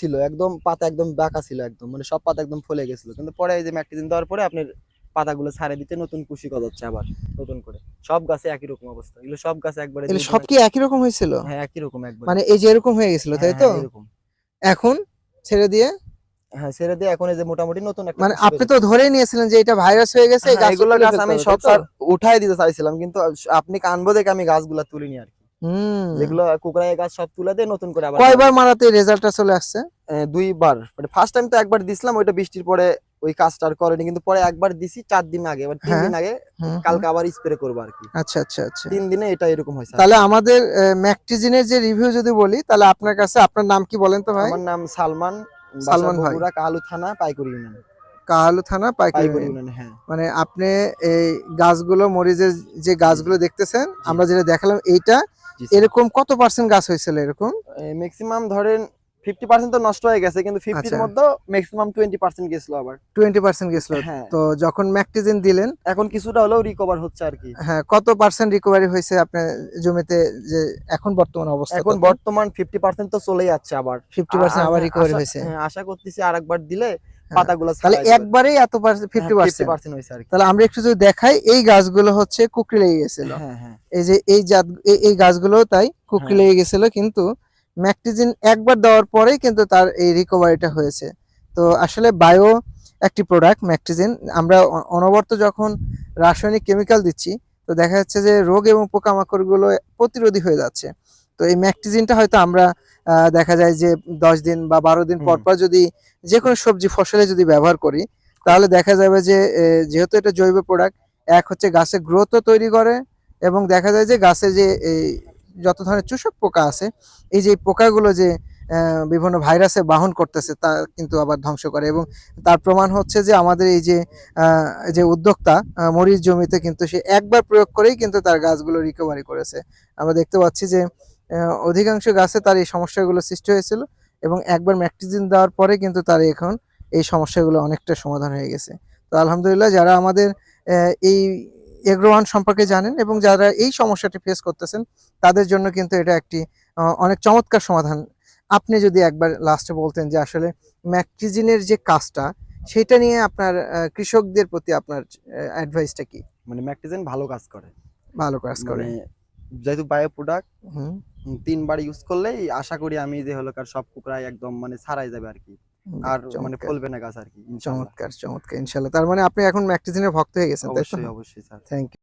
ছিল একদম পাতা একদম বাঁকা ছিল একদম মানে সব পাতা একদম ফলে গেছিল। কিন্তু পরে এই যে ম্যাকটিজিন দেওয়ার পরে আপনার পাতাগুলো ছাড়ে দিতে নতুন কুশি গজাচ্ছে আবার নতুন করে। সব গাছে একই রকম অবস্থা। এগুলো সব গাছে একবারে এগুলো সব কি একই রকম হয়েছিল? হ্যাঁ একই রকম একবার। মানে এই যে এরকম হয়ে গেছিল তাই তো? এরকম এখন ছেড়ে দিয়ে? হ্যাঁ ছেড়ে দিয়ে এখন এই যে মোটামুটি নতুন একটা মানে আপনি তো ধরেই নিয়েছিলেন যে এটা ভাইরাস হয়ে গেছে এই হ্যাঁ, গাছ এগুলো তুলে গাছ আমি সব উঠাই দিতে চাইছিলাম কিন্তু আপনি কানবো দেখে আমি গাছগুলা তুলিনি আর যেগুলো কুকড়ায় গাছ সব তুলে দিয়ে নতুন করে আবার কয়বার মারাতে রেজাল্টটা চলে আসছে? দুইবার। মানে ফার্স্ট টাইম তো একবার দিছিলাম ওইটা বৃষ্টির পরে ওই কাজটা আর করেনি কিন্তু পরে একবার দিছি চার দিন আগে। এবার তিন হ্যাঁ। দিন আগে কালকে আবার স্প্রে করব আর কি। আচ্ছা আচ্ছা আচ্ছা। তিন দিনে এটা এরকম হয়েছে তাহলে আমাদের ম্যাকটিজিনের যে রিভিউ যদি বলি তাহলে আপনার কাছে আপনার নাম কি বলেন তো ভাই? আমার নাম সালমান সালমান ভাই। কালু থানা পাইকুরি ইউনিয়ন। কাহালু থানা পাইকারি। ইউনিয়ন। হ্যাঁ। মানে আপনি এই গাছগুলো মরিচের যে গাছগুলো দেখতেছেন আমরা যেটা দেখালাম এইটা এরকম কত পার্সেন্ট গাছ হয়েছিল এরকম? ম্যাক্সিমাম ধরেন ফিফটি পার্সেন্ট তো নষ্ট হয়ে গেছে কিন্তু ফিফটির। মধ্যে ম্যাক্সিমাম টোয়েন্টি পার্সেন্ট গেছিল আবার। টোয়েন্টি পার্সেন্ট গেছিল। হ্যাঁ। তো যখন ম্যাকটিজিন দিলেন এখন কিছুটা হলেও রিকভার হচ্ছে আর কি। হ্যাঁ কত পার্সেন্ট রিকভারি হয়েছে আপনার জমিতে যে এখন বর্তমান অবস্থা? এখন বর্তমান ফিফটি পার্সেন্ট তো চলে যাচ্ছে আবার। ফিফটি পার্সেন্ট আবার রিকভারি আশা- হয়েছে। হ্যাঁ, আশা করতেছি আরেকবার দিলে হ্যাঁ। পাতাগুলো তাহলে। একবারেই এত ফিফটি হ্যাঁ, পার্সেন্ট 50% হয়েছে আর কি। তাহলে আমরা একটু যদি দেখাই এই গাছগুলো হচ্ছে কুকরি লেগে গেছিল। হ্যাঁ হ্যাঁ। এই যে এই জাত এই- গাছগুলো তাই কুকরি হ্যাঁ। লেগে গেছিল কিন্তু ম্যাকটিজিন একবার দেওয়ার পরেই কিন্তু তার এই রিকভারিটা হয়েছে। তো আসলে বায়ো একটি প্রোডাক্ট ম্যাকটিজিন। আমরা অনবরত যখন রাসায়নিক কেমিক্যাল দিচ্ছি তো দেখা যাচ্ছে যে রোগ এবং পোকামাকড়গুলো প্রতিরোধী হয়ে যাচ্ছে। তো এই ম্যাকটিজিনটা হয়তো আমরা দেখা যায় যে দশ দিন বা বারো দিন পর পর যদি যে কোনো সবজি ফসলে যদি ব্যবহার করি তাহলে দেখা যাবে যে যেহেতু এটা জৈব প্রোডাক্ট এক হচ্ছে গাছের গ্রোথও তৈরি করে এবং দেখা যায় যে গাছের যে যত ধরনের চুষক পোকা আছে এই যে পোকাগুলো যে বিভিন্ন ভাইরাসে বাহন করতেছে তা কিন্তু আবার ধ্বংস করে এবং তার প্রমাণ হচ্ছে যে আমাদের এই যে যে উদ্যোক্তা মরিচ জমিতে কিন্তু সে একবার প্রয়োগ করেই কিন্তু তার গাছগুলো রিকভারি করেছে। আমরা দেখতে পাচ্ছি যে অধিকাংশ গাছে তার এই সমস্যাগুলো সৃষ্টি হয়েছিল এবং একবার ম্যাকটিজিন দেওয়ার পরে কিন্তু তার এখন এই সমস্যাগুলো অনেকটা সমাধান হয়ে গেছে। তো আলহামদুলিল্লাহ যারা আমাদের এই এগ্রোয়ান সম্পর্কে জানেন এবং যারা এই সমস্যাটি ফেস করতেছেন তাদের জন্য কিন্তু এটা একটি অনেক চমৎকার সমাধান। আপনি যদি একবার লাস্টে বলতেন যে আসলে ম্যাকটিজিনের যে কাজটা সেটা নিয়ে আপনার কৃষকদের প্রতি আপনার অ্যাডভাইসটা কি? মানে ম্যাকটিজিন ভালো কাজ করে। ভালো কাজ করে। মানে যেহেতু বায়ো প্রোডাক্ট হুম, তিনবার ইউজ করলেই আশা করি আমি যে হলো কার সব কুকুরাই একদম মানে ছাড়াই যাবে আর কি। আর মানে ফলবে না গাছ আর কি চমৎকার চমৎকার ইনশাল্লাহ। তার মানে আপনি এখন ম্যাকটিজিনের ভক্ত হয়ে গেছেন অবশ্যই অবশ্যই স্যার। Thank you